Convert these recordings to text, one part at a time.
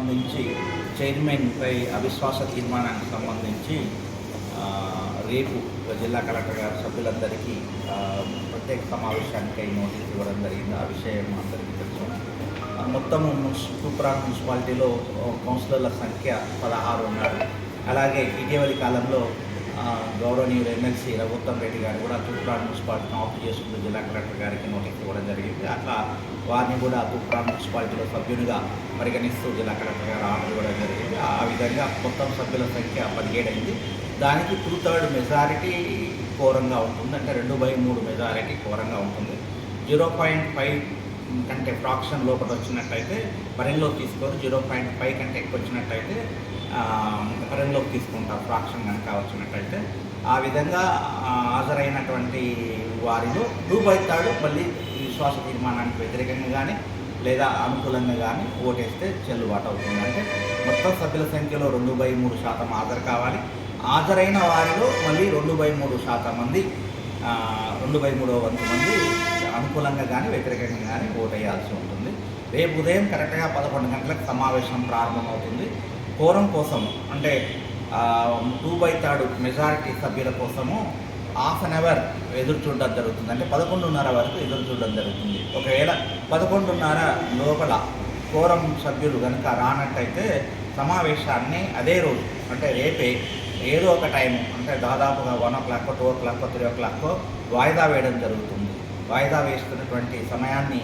సంబంధించి చైర్మన్పై అవిశ్వాస తీర్మానానికి సంబంధించి రేపు జిల్లా కలెక్టర్ గారు సభ్యులందరికీ ప్రత్యేక సమావేశానికై నోటీస్ ఇవ్వడం జరిగింది. ఆ విషయం అందరికీ తెలుసు. మొత్తం తూప్రాన్ మున్సిపాలిటీలో కౌన్సిలర్ల సంఖ్య పదహారు ఉన్నారు. అలాగే ఇటీవలి కాలంలో గౌరవనీయులు ఎమ్మెల్సీ రఘుత్తం రెడ్డి గారు కూడా తూప్రాన్ మున్సిపాలిటీని ఆఫ్ చేసుకుంటూ జిల్లా కలెక్టర్ గారికి నోటీస్ ఇవ్వడం జరిగింది. అట్లా వారిని కూడా తూప్రాన్ మున్సిపాలిటీలో సభ్యునిగా పరిగణిస్తూ జిల్లా కలెక్టర్ గారు ఆర్డర్ కూడా జరిగింది. ఆ విధంగా మొత్తం సభ్యుల సంఖ్య పదిహేడు అయింది దానికి టూ థర్డ్ మెజారిటీ ఘోరంగా ఉంటుంది. అంటే రెండు బై మూడు మెజారిటీ ఘోరంగా ఉంటుంది. జీరో పాయింట్ ఫైవ్ కంటే ఫ్రాక్షన్ లోపల వచ్చినట్టయితే పరిగణలోకి తీసుకొని జీరో పాయింట్ ఫైవ్ కంటే ఎక్కువ వచ్చినట్టయితే పరిణిలోకి తీసుకుంటారు. ఫ్రాక్షన్ కనుక వచ్చినట్టయితే. ఆ విధంగా హాజరైనటువంటి వారిలో టూ మళ్ళీ విశ్వాస తీర్మానానికి వ్యతిరేకంగా కానీ లేదా అనుకూలంగా కానీ ఓటేస్తే చెల్లుబాటు అవుతుంది. అంటే మొత్తం సభ్యుల సంఖ్యలో రెండు బై మూడు శాతం హాజరు కావాలి. హాజరైన వారిలో మళ్ళీ రెండు బై మూడు శాతం మంది రెండు బై మూడో వంతు మంది అనుకూలంగా కానీ వ్యతిరేకంగా కానీ ఓటు వేయాల్సి ఉంటుంది. రేపు ఉదయం కరెక్ట్గా పదకొండు గంటలకు సమావేశం ప్రారంభమవుతుంది. కోరం కోసం అంటే టూ బై థర్డ్ మెజారిటీ సభ్యుల కోసము హాఫ్ అన్ అవర్ ఎదురు చూడడం జరుగుతుంది. అంటే పదకొండున్నర వరకు ఎదురు చూడడం జరుగుతుంది. ఒకవేళ పదకొండున్నర లోపల కోరం సభ్యులు కనుక రానట్టయితే సమావేశాన్ని అదే రోజు అంటే రేపే ఏదో ఒక టైం అంటే దాదాపుగా one o'clock two o'clock three o'clock వాయిదా వేయడం జరుగుతుంది. వాయిదా వేస్తున్నటువంటి సమయాన్ని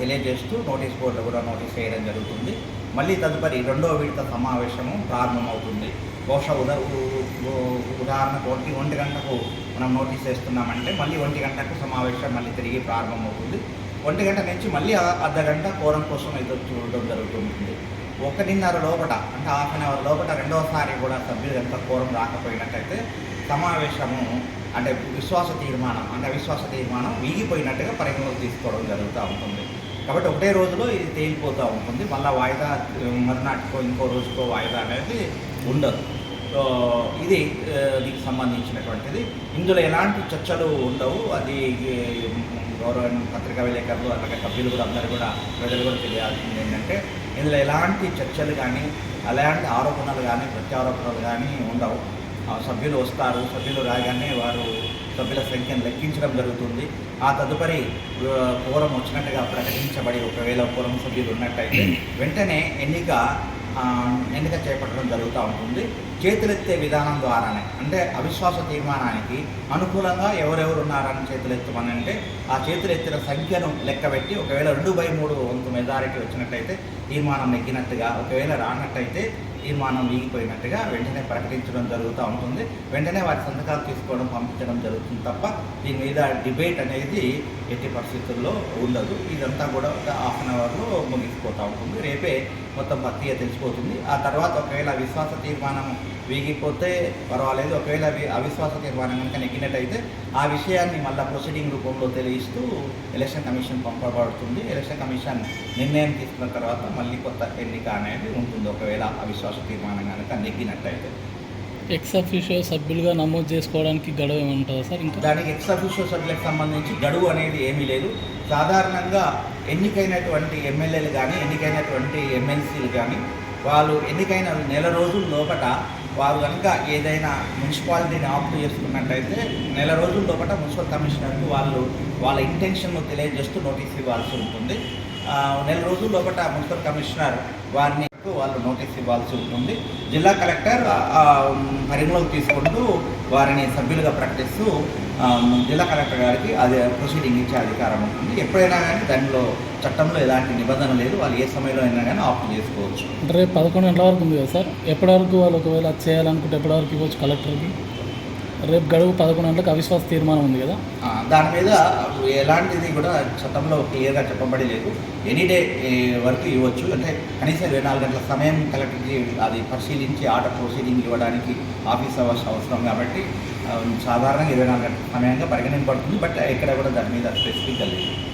తెలియజేస్తూ నోటీస్ బోర్డులో కూడా నోటీస్ వేయడం జరుగుతుంది. మళ్ళీ తదుపరి రెండో విడత సమావేశము ప్రారంభమవుతుంది. బహుశా ఉదా ఉదాహరణకు ఒంటి ఒంటి గంటకు మనం నోటీస్ వేస్తున్నామంటే మళ్ళీ ఒంటి గంటకు సమావేశం మళ్ళీ తిరిగి ప్రారంభమవుతుంది. ఒంటి గంట నుంచి మళ్ళీ అర్ధ గంట కోరం కోసం ఎదురు చూడడం జరుగుతుంది. ఒకటిన్నర లోపట అంటే హాఫ్ అన్ అవర్ లోపట రెండవసారి కూడా సభ్యులు ఎంత కోరం రాకపోయినట్టయితే సమావేశము అంటే విశ్వాస తీర్మానం అంటే అవిశ్వాస తీర్మానం వీగిపోయినట్టుగా పరిగణలోకి తీసుకోవడం జరుగుతూ ఉంటుంది. కాబట్టి ఒకటే రోజులో ఇది తేలిపోతూ ఉంటుంది. మళ్ళీ వాయిదా మరునాటికో ఇంకో రోజుకో వాయిదా అనేది ఉండదు. సో ఇది దీనికి సంబంధించినటువంటిది. ఇందులో ఎలాంటి చర్చలు ఉండవు. అది గౌరవ పత్రికా విలేకరులు అలాగే సభ్యులు కూడా అందరూ కూడా ప్రజలు కూడా తెలియాల్సింది ఏంటంటే ఇందులో ఎలాంటి చర్చలు కానీ అలాంటి ఆరోపణలు కానీ ప్రత్యారోపణలు కానీ ఉండవు. ఆ సభ్యులు వస్తారు. సభ్యులు రాగానే వారు సభ్యుల సంఖ్యను లెక్కించడం జరుగుతుంది. ఆ తదుపరి ఆ, కోరం వచ్చినట్టుగా ప్రకటించబడి ఒకవేళ కోరం సభ్యులు ఉన్నట్టయితే వెంటనే ఎన్నిక ఎన్నిక చేపట్టడం జరుగుతూ ఉంటుంది. చేతులెత్తే విధానం ద్వారానే అంటే అవిశ్వాస తీర్మానానికి అనుకూలంగా ఎవరెవరు ఉన్నారని చేతులెత్తమని అంటే ఆ చేతులెత్తిన సంఖ్యను లెక్కబెట్టి ఒకవేళ రెండు బై మూడు వంతు మెజారిటీ వచ్చినట్టయితే తీర్మానం నెగ్గినట్టుగా ఒకవేళ రానట్టయితే తీర్మానం వీగిపోయినట్టుగా వెంటనే ప్రకటించడం జరుగుతూ ఉంటుంది. వెంటనే వారి సంతకాలు తీసుకోవడం పంపించడం జరుగుతుంది తప్ప దీని మీద డిబేట్ అనేది ఎట్టి పరిస్థితుల్లో ఉండదు. ఇదంతా కూడా ఒక హాఫ్ అన్ అవర్లో ముగిసిపోతూ ఉంటుంది. రేపే మొత్తం పత్తిగా తెలిసిపోతుంది. ఆ తర్వాత ఒకవేళ విశ్వాస తీర్మానం వీగిపోతే పర్వాలేదు. ఒకవేళ అవిశ్వాస తీర్మానం కనుక నెగ్గినట్టయితే ఆ విషయాన్ని మళ్ళీ ప్రొసీడింగ్ రూపంలో తెలియస్తూ ఎలక్షన్ కమిషన్ పంపబడుతుంది. ఎలక్షన్ కమిషన్ నిర్ణయం తీసుకున్న తర్వాత మళ్ళీ కొత్త ఎన్నిక అనేది ఉంటుంది. ఒకవేళ అవిశ్వాస తీర్మానం కనుక నెగ్గినట్టయితే. ఎక్స్ అఫీషియో సభ్యులుగా నమోదు చేసుకోవడానికి గడువు ఏమైనా ఉంటుందా సార్ ఇంకా? దానికి ఎక్స్ సభ్యులకు సంబంధించి గడువు అనేది ఏమీ లేదు. సాధారణంగా ఎన్నికైనటువంటి ఎమ్మెల్యేలు కానీ ఎన్నికైనటువంటి ఎమ్మెల్సీలు కానీ వాళ్ళు ఎన్నికైన నెల రోజుల లోపట వారు కనుక ఏదైనా మున్సిపాలిటీని ఆప్ట్ చేసుకున్నట్టయితే నెల రోజుల లోపల మున్సిపల్ కమిషనర్కి వాళ్ళు వాళ్ళ ఇంటెన్షన్ను తెలియజేస్తూ నోటీస్ ఇవ్వాల్సి ఉంటుంది. నెల రోజుల లోపల మున్సిపల్ కమిషనర్ వారిని వాళ్ళు నోటీస్ ఇవ్వాల్సి ఉంటుంది. జిల్లా కలెక్టర్ పరిగణలోకి తీసుకుంటూ వారిని సభ్యులుగా ప్రకటిస్తూ జిల్లా కలెక్టర్ గారికి అది ప్రొసీడింగ్ ఇచ్చే అధికారం ఉంటుంది. ఎప్పుడైనా కానీ దానిలో చట్టంలో ఎలాంటి నిబంధన లేదు. వాళ్ళు ఏ సమయంలో అయినా కానీ ఆఫ్ చేసుకోవచ్చు. అంటే రేపు పదకొండు గంటల వరకు ఉంది కదా సార్? ఎప్పటి వరకు వాళ్ళు ఒకవేళ చేయాలనుకుంటే ఎప్పటి వరకు ఇవ్వచ్చు కలెక్టర్కి? రేపు గడువు పదకొండు గంటలకు అవిశ్వాస తీర్మానం ఉంది కదా? దాని మీద ఎలాంటిది కూడా చట్టంలో క్లియర్గా చెప్పబడి లేదు. ఎనీ డే వరకు ఇవ్వచ్చు. అంటే కనీసం ఇరవై నాలుగు గంటల సమయం కలెక్టర్కి అది పరిశీలించి ఆర్డర్ ప్రొసీడింగ్ ఇవ్వడానికి ఆఫీస్ అవర్స్ అవసరం కాబట్టి సాధారణంగా ఇరవై నాలుగు గంటల సమయంగా పరిగణింపబడుతుంది. బట్ ఎక్కడ కూడా దాని మీద స్పెసిఫిక్గా లేదు.